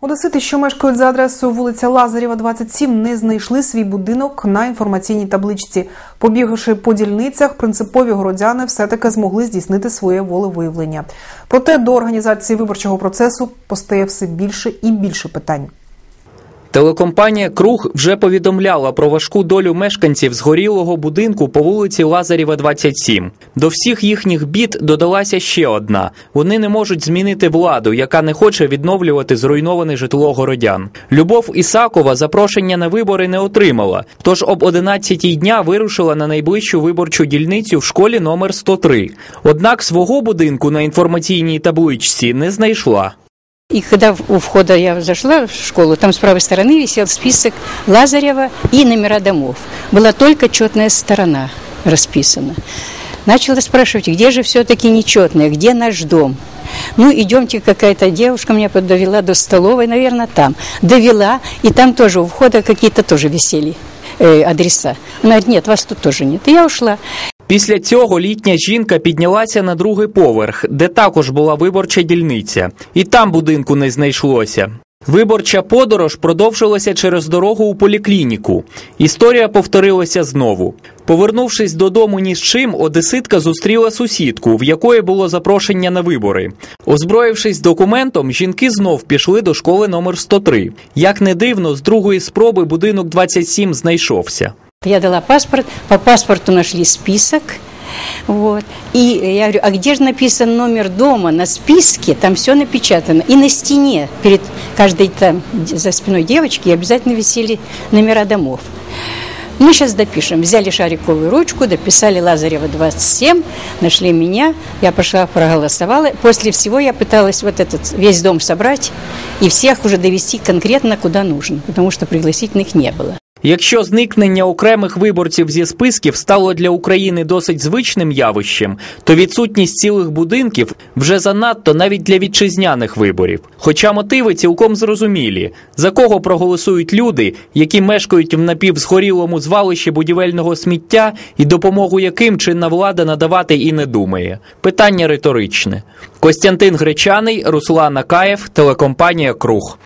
Одесити, що мешкають за адресою вулиця Лазарєва, 27, не знайшли свій будинок на інформаційній табличці. Побігавши по дільницях, принципові городяни все-таки змогли здійснити своє волевиявлення. Проте до організації виборчого процесу постає все більше і більше питань. Телекомпанія Круг вже повідомляла про важку долю мешканців згорілого будинку по вулиці Лазарєва, 27. До всіх їхніх бід додалася ще одна: вони не можуть змінити владу, яка не хоче відновлювати зруйноване житло городян. Любов Ісакова запрошення на вибори не отримала, тож об 11-й дня вирушила на найближчу виборчу дільницю в школі номер 103. Однак свого будинку на інформаційній табличці не знайшла. И когда у входа я зашла в школу, там с правой стороны висел список Лазарева и номера домов. Была только четная сторона расписана. Начала спрашивать, где же все-таки нечетное, где наш дом? Ну, идемте, какая-то девушка меня подовела до столовой, наверное, там. Довела, и там тоже у входа какие-то тоже висели э, адреса. Она говорит, нет, вас тут тоже нет. И я ушла. Після цього літня жінка піднялася на другий поверх, де також була виборча дільниця, і там будинку не знайшлося. Виборча подорож продовжилася через дорогу у поліклініку. Історія повторилася знову. Повернувшись додому ні з чим, одеситка зустріла сусідку, в якої було запрошення на вибори. Озброївшись документом, жінки знов пішли до школи номер 103. Як не дивно, з другої спроби будинок 27 знайшовся. Я дала паспорт, по паспорту нашли список. Вот. И я говорю, а где же написан номер дома? На списке там все напечатано. И на стене перед каждой там за спиной девочки обязательно висели номера домов. Мы сейчас допишем. Взяли шариковую ручку, дописали Лазарева 27, нашли меня, я пошла, проголосовала. После всего я пыталась вот этот весь дом собрать и всех уже довести конкретно куда нужно, потому что пригласительных не было. Якщо зникнення окремих виборців зі списків стало для України досить звичним явищем, то відсутність цілих будинків вже занадто навіть для вітчизняних виборів. Хоча мотиви цілком зрозумілі, за кого проголосують люди, які мешкають в напівзгорілому звалищі будівельного сміття, і допомогу яким чинна влада надавати і не думає. Питання риторичне. Костянтин Гречаний, Руслан Акаєв, телекомпанія Круг.